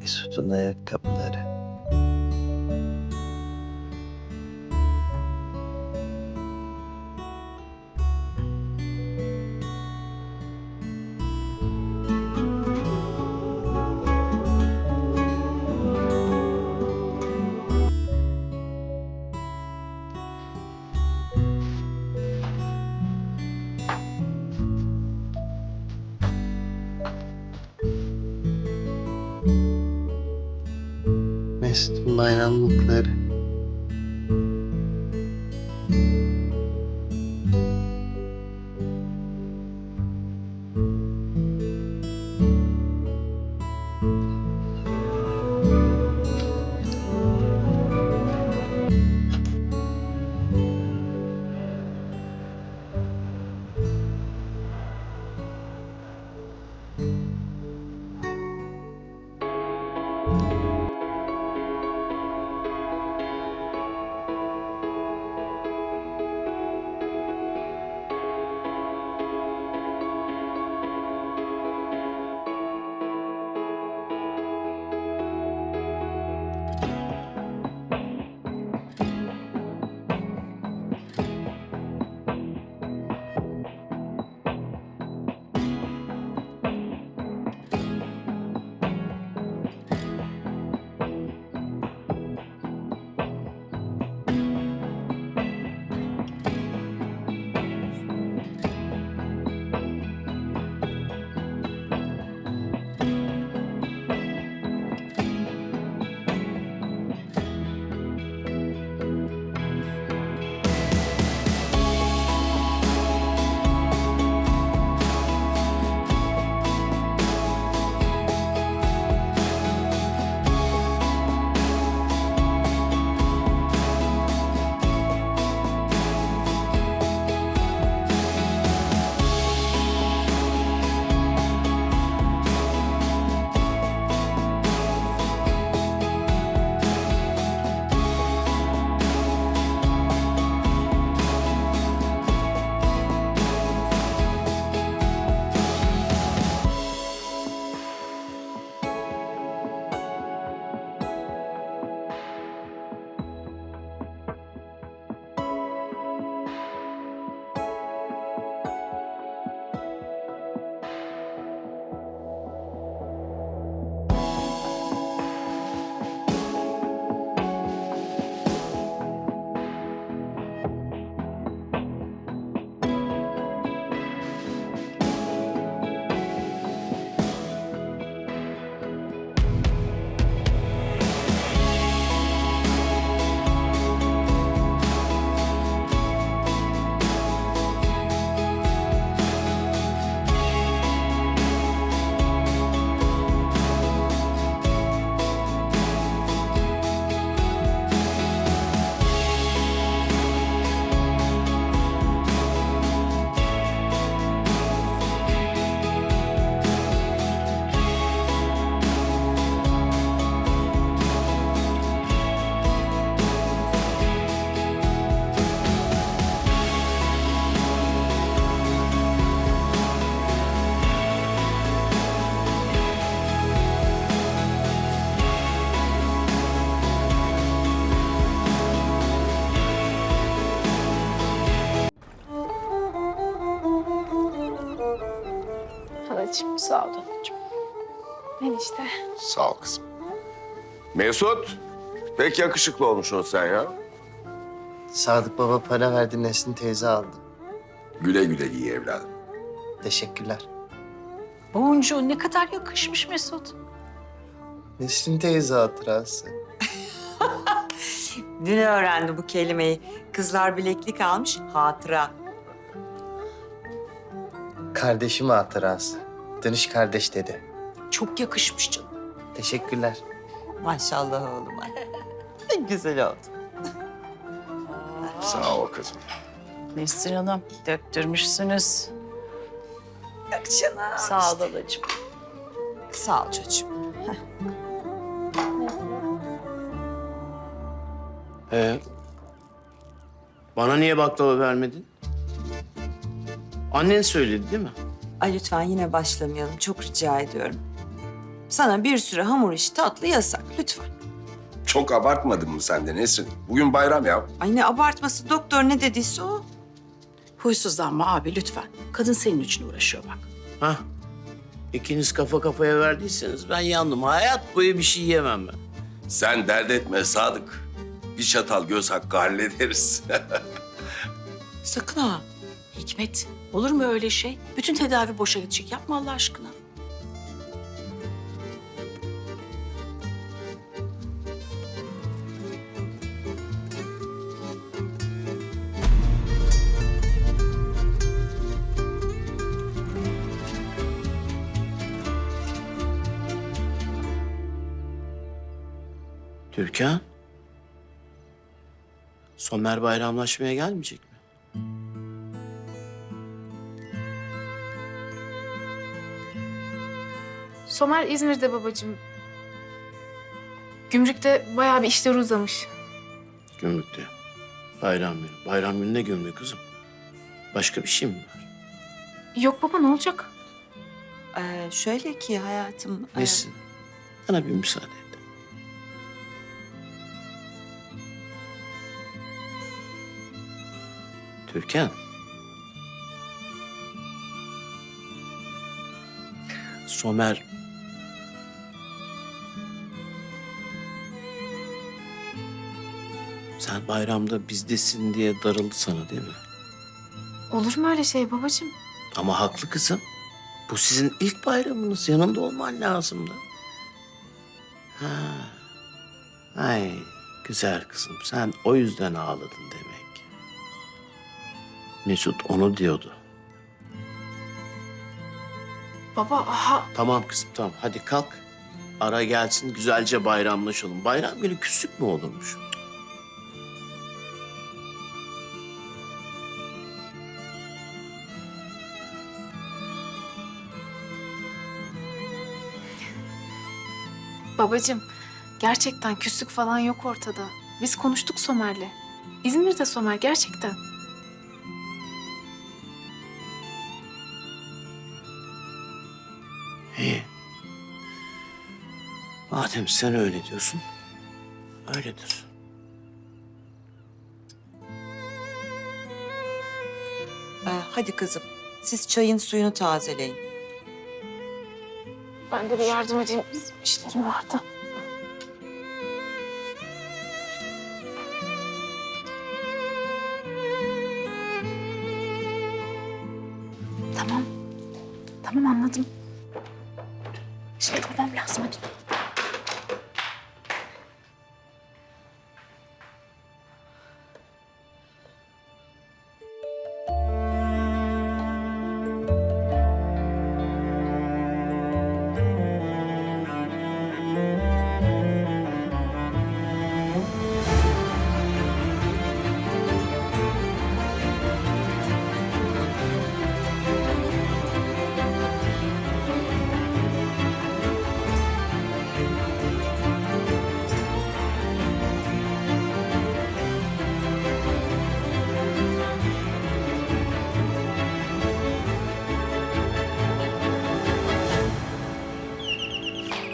Mesut'un ayakkabıları. Bayramlıkları. Halacığım sağ ol halacığım. Enişte. Sağ ol kızım. Mesut, pek yakışıklı olmuşsun sen ya. Sadık Baba para verdi, Nesin teyze aldı. Güle güle giy evladım. Teşekkürler. Boncuğu ne kadar yakışmış Mesut. Nesin teyze hatırası. Dün öğrendi bu kelimeyi. Kızlar bileklik almış, hatıra. Kardeşim hatırası. Dönüş kardeş dedi. Çok yakışmış canım. Teşekkürler. Maşallah oğluma. Ne güzel oldu. Sağ ol kızım. Nesrin Hanım döktürmüşsünüz. Yok canım. Sağ ol halacığım. Sağ ol çocuğum. Ee, bana niye baklava vermedin? Annen söyledi değil mi? Ay lütfen yine başlamayalım. Çok rica ediyorum. Sana bir sürü hamur işi tatlı yasak lütfen. Çok abartmadın mı sen de Nesrin? Bugün bayram ya. Ay ne abartması doktor ne dediyse o. Huysuzlanma abi lütfen. Kadın senin için uğraşıyor bak. Hah. İkiniz kafa kafaya verdiyseniz ben yandım. Hayat boyu bir şey yemem ben. Sen dert etme Sadık. Bir çatal göz hakkı hallederiz. Sakın ha. Hikmet olur mu öyle şey? Bütün tedavi boşa gidecek. Yapma Allah aşkına. Türkan. Somer bayramlaşmaya gelmeyecek mi? Somer İzmir'de babacığım. Gümrükte bayağı bir işler uzamış. Gümrükte. Bayram günü. Bayram günü ne gümrük kızım? Başka bir şey mi var? Yok baba ne olacak? Ee, şöyle ki hayatım. e, Nesin? Bana bir müsaade et. Türkan. Somer. Sen bayramda bizdesin diye darıldı sana değil mi? Olur mu öyle şey babacığım? Ama haklı kızım. Bu sizin ilk bayramınız. Yanında olman lazımdı. Ha. Ay güzel kızım. Sen o yüzden ağladın demek. Mesut onu diyordu. Baba aha Tamam kızım tamam. Hadi kalk. Ara gelsin güzelce bayramlaşalım. Bayram günü küslük mü olurmuş? Babacığım gerçekten küslük falan yok ortada. Biz konuştuk Somer'le. İzmir'de Somer gerçekten. İyi. Madem sen öyle diyorsun, öyledir. e, hadi kızım. Siz çayın suyunu tazeleyin. Ben de bir yardım edeyim. Bizim işlerim vardı. Tamam. Tamam anladım. Şimdi babam lazım hadi.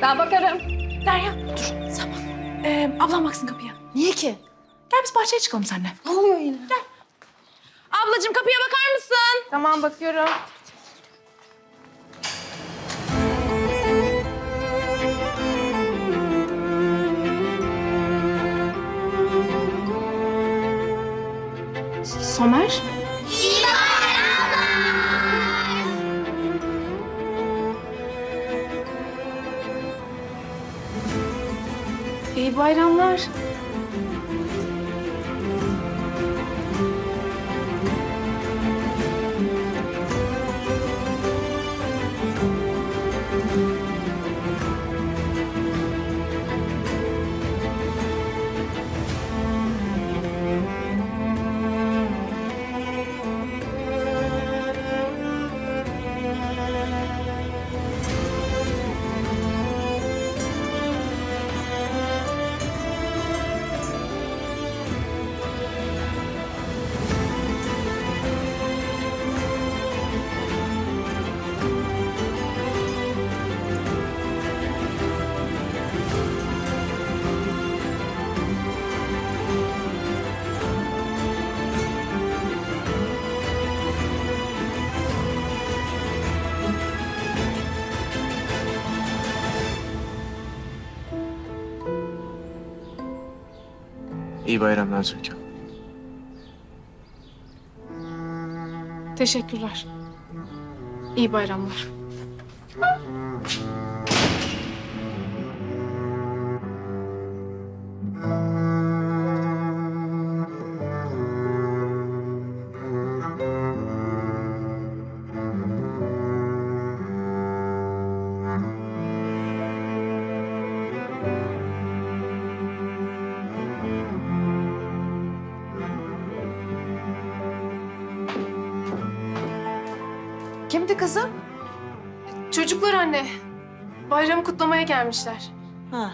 Ben bakarım. Derya dur zaman. Ee, ablam baksın kapıya. Niye ki? Gel biz bahçeye çıkalım seninle. Ne oluyor yine? Gel. Ablacığım kapıya bakar mısın? Tamam bakıyorum. Somer? Bayramlar. İyi bayramlar Türkan. Teşekkürler. İyi bayramlar. Kimdi kızım? Çocuklar anne. Bayramı kutlamaya gelmişler. Ha,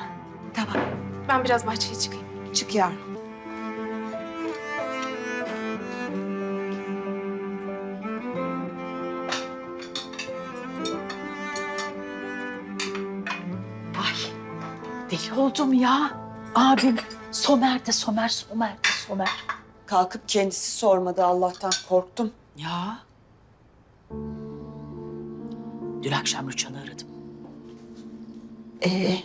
tamam. Ben biraz bahçeye çıkayım. Çık yavrum. Ay deli oldum ya. Abim Somer de Somer, Somer de Somer. Kalkıp kendisi sormadı Allah'tan korktum. Ya. Dün akşam Rüçhan'ı aradım. Ee,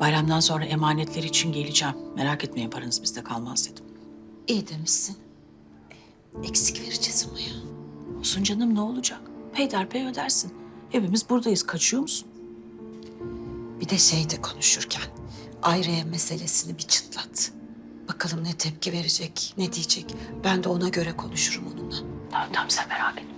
Bayramdan sonra emanetler için geleceğim. Merak etmeyin paranız bizde kalmaz dedim. iyi demişsin. Eksik vereceğiz ama ya. Olsun canım ne olacak? Peyderpey ödersin. Hepimiz buradayız. Kaçıyor musun? Bir de şeyde konuşurken ayrı ev meselesini bir çıtlat. Bakalım ne tepki verecek, ne diyecek. Ben de ona göre konuşurum onunla. Tamam tamam sen merak etme.